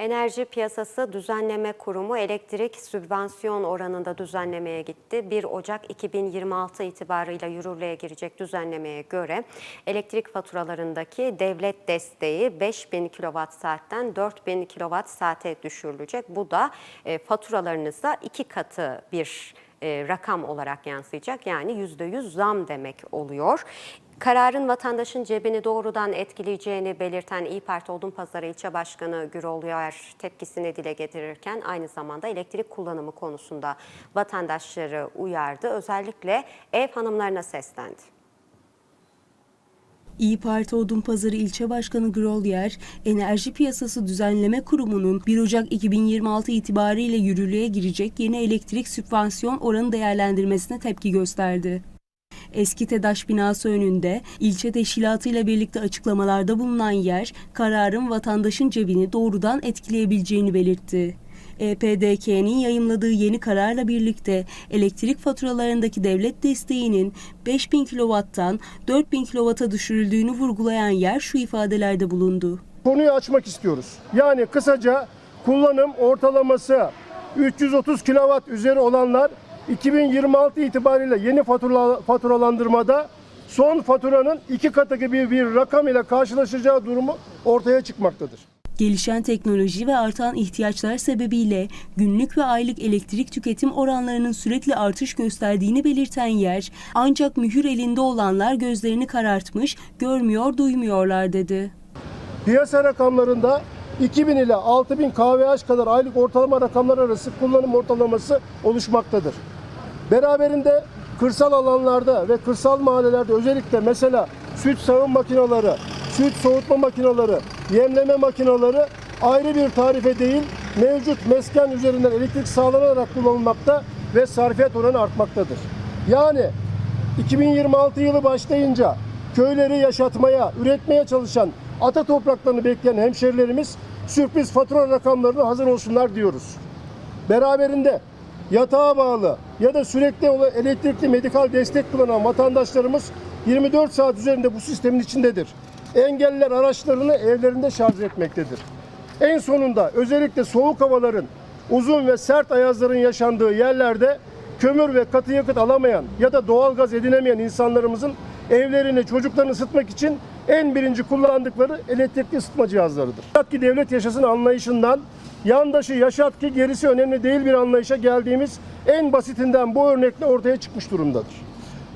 Enerji Piyasası Düzenleme Kurumu elektrik sübvansiyon oranında düzenlemeye gitti. 1 Ocak 2026 itibarıyla yürürlüğe girecek düzenlemeye göre elektrik faturalarındaki devlet desteği 5000 kWh saatten 4000 kWh saate düşürülecek. Bu da e, faturalarınızda iki katı bir e, rakam olarak yansıyacak. Yani %100 zam demek oluyor. Kararın vatandaşın cebini doğrudan etkileyeceğini belirten İyi Parti Odunpazarı İlçe Başkanı Gürol Yer tepkisini dile getirirken aynı zamanda elektrik kullanımı konusunda vatandaşları uyardı. Özellikle ev hanımlarına seslendi. İyi Parti Odunpazarı İlçe Başkanı Gürol Yer, Enerji Piyasası Düzenleme Kurumu'nun 1 Ocak 2026 itibariyle yürürlüğe girecek yeni elektrik sübvansiyon oranı değerlendirmesine tepki gösterdi. Eski TEDAŞ binası önünde ilçe teşkilatıyla birlikte açıklamalarda bulunan yer, kararın vatandaşın cebini doğrudan etkileyebileceğini belirtti. EPDK'nin yayımladığı yeni kararla birlikte elektrik faturalarındaki devlet desteğinin 5000 kW'tan 4000 kW'a düşürüldüğünü vurgulayan yer şu ifadelerde bulundu. konuyu açmak istiyoruz. Yani kısaca kullanım ortalaması 330 kW üzeri olanlar 2026 itibariyle yeni fatura, faturalandırmada son faturanın iki katı gibi bir rakam ile karşılaşacağı durumu ortaya çıkmaktadır. Gelişen teknoloji ve artan ihtiyaçlar sebebiyle günlük ve aylık elektrik tüketim oranlarının sürekli artış gösterdiğini belirten yer, ancak mühür elinde olanlar gözlerini karartmış, görmüyor, duymuyorlar dedi. Piyasa rakamlarında 2000 ile 6000 kWh kadar aylık ortalama rakamlar arası kullanım ortalaması oluşmaktadır. Beraberinde kırsal alanlarda ve kırsal mahallelerde özellikle mesela süt sağım makineleri, süt soğutma makineleri, yemleme makineleri ayrı bir tarife değil mevcut mesken üzerinden elektrik sağlanarak kullanılmakta ve sarfiyat oranı artmaktadır. Yani 2026 yılı başlayınca köyleri yaşatmaya, üretmeye çalışan ata topraklarını bekleyen hemşerilerimiz sürpriz fatura rakamlarına hazır olsunlar diyoruz. Beraberinde yatağa bağlı ya da sürekli olarak elektrikli medikal destek kullanan vatandaşlarımız 24 saat üzerinde bu sistemin içindedir. Engelliler araçlarını evlerinde şarj etmektedir. En sonunda özellikle soğuk havaların uzun ve sert ayazların yaşandığı yerlerde kömür ve katı yakıt alamayan ya da doğal gaz edinemeyen insanlarımızın evlerini, çocuklarını ısıtmak için en birinci kullandıkları elektrikli ısıtma cihazlarıdır. Yaşat ki devlet yaşasın anlayışından yandaşı yaşat ki gerisi önemli değil bir anlayışa geldiğimiz en basitinden bu örnekle ortaya çıkmış durumdadır.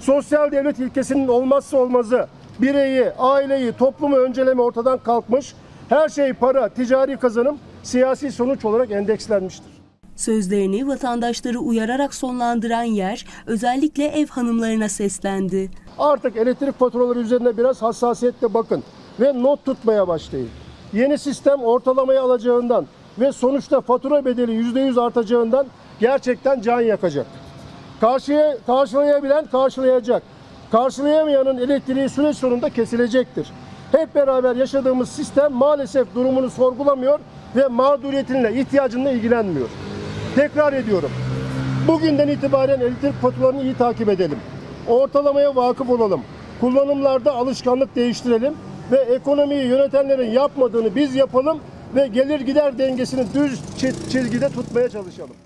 Sosyal devlet ilkesinin olmazsa olmazı bireyi, aileyi, toplumu önceleme ortadan kalkmış. Her şey para, ticari kazanım, siyasi sonuç olarak endekslenmiştir. Sözlerini vatandaşları uyararak sonlandıran yer özellikle ev hanımlarına seslendi. Artık elektrik faturaları üzerine biraz hassasiyetle bakın ve not tutmaya başlayın. Yeni sistem ortalamayı alacağından ve sonuçta fatura bedeli %100 artacağından gerçekten can yakacak. Karşıya, karşılayabilen karşılayacak. Karşılayamayanın elektriği süreç sonunda kesilecektir. Hep beraber yaşadığımız sistem maalesef durumunu sorgulamıyor ve mağduriyetinle, ihtiyacınla ilgilenmiyor. Tekrar ediyorum. Bugünden itibaren elektrik faturalarını iyi takip edelim. Ortalamaya vakıf olalım. Kullanımlarda alışkanlık değiştirelim ve ekonomiyi yönetenlerin yapmadığını biz yapalım ve gelir gider dengesini düz çizgide tutmaya çalışalım.